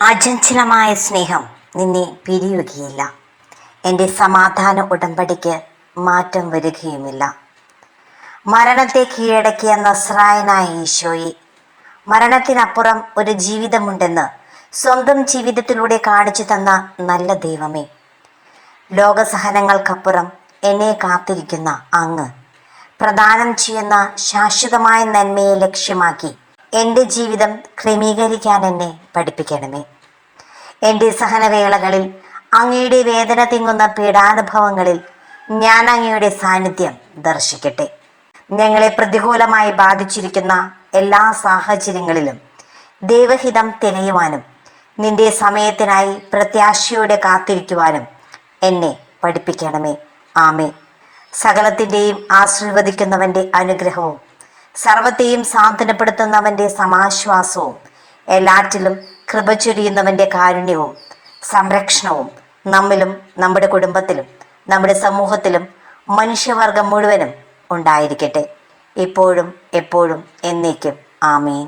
അചഞ്ചലമായ സ്നേഹം നിന്നെ പിരിയുകയില്ല. എന്റെ സമാധാന ഉടമ്പടിക്ക് മാറ്റം വരികയുമില്ല. മരണത്തെ കീഴടക്കിയ നസ്രായനായ ഈശോയെ മരണത്തിനപ്പുറം ഒരു ജീവിതമുണ്ടെന്ന് സ്വന്തം ജീവിതത്തിലൂടെ കാണിച്ചു തന്ന നല്ല ദൈവമേ. ലോകസഹനങ്ങൾക്കപ്പുറം എന്നെ കാത്തിരിക്കുന്ന അങ്ങ് പ്രദാനം ചെയ്യുന്ന ശാശ്വതമായ നന്മയെ ലക്ഷ്യമാക്കി എന്റെ ജീവിതം ക്രമീകരിക്കാൻ എന്നെ പഠിപ്പിക്കണമേ. എന്റെ സഹനവേളകളിൽ അങ്ങയുടെ വേദന തിങ്ങുന്ന പീഡാനുഭവങ്ങളിൽ ഞാൻ അങ്ങയുടെ സാന്നിധ്യം ദർശിക്കട്ടെ. ഞങ്ങളെ പ്രതികൂലമായി ബാധിച്ചിരിക്കുന്ന എല്ലാ സാഹചര്യങ്ങളിലും ദൈവഹിതം തിരയുവാനും നിന്റെ സമയത്തിനായി പ്രത്യാശയോടെ കാത്തിരിക്കുവാനും എന്നെ പഠിപ്പിക്കണമേ. ആമേ സകലത്തിന്റെയും ആശീർവദിക്കുന്നവന്റെ അനുഗ്രഹവും സർവത്തെയും സാന്ത്വനപ്പെടുത്തുന്നവന്റെ സമാശ്വാസവും എല്ലാറ്റിലും കൃപ ചൊരിയുന്നവന്റെ കാരുണ്യവും സംരക്ഷണവും നമ്മിലും നമ്മുടെ കുടുംബത്തിലും നമ്മുടെ സമൂഹത്തിലും മനുഷ്യവർഗം മുഴുവനും ഉണ്ടായിരിക്കട്ടെ. ഇപ്പോഴും എപ്പോഴും എന്നേക്കും. ആമേൻ.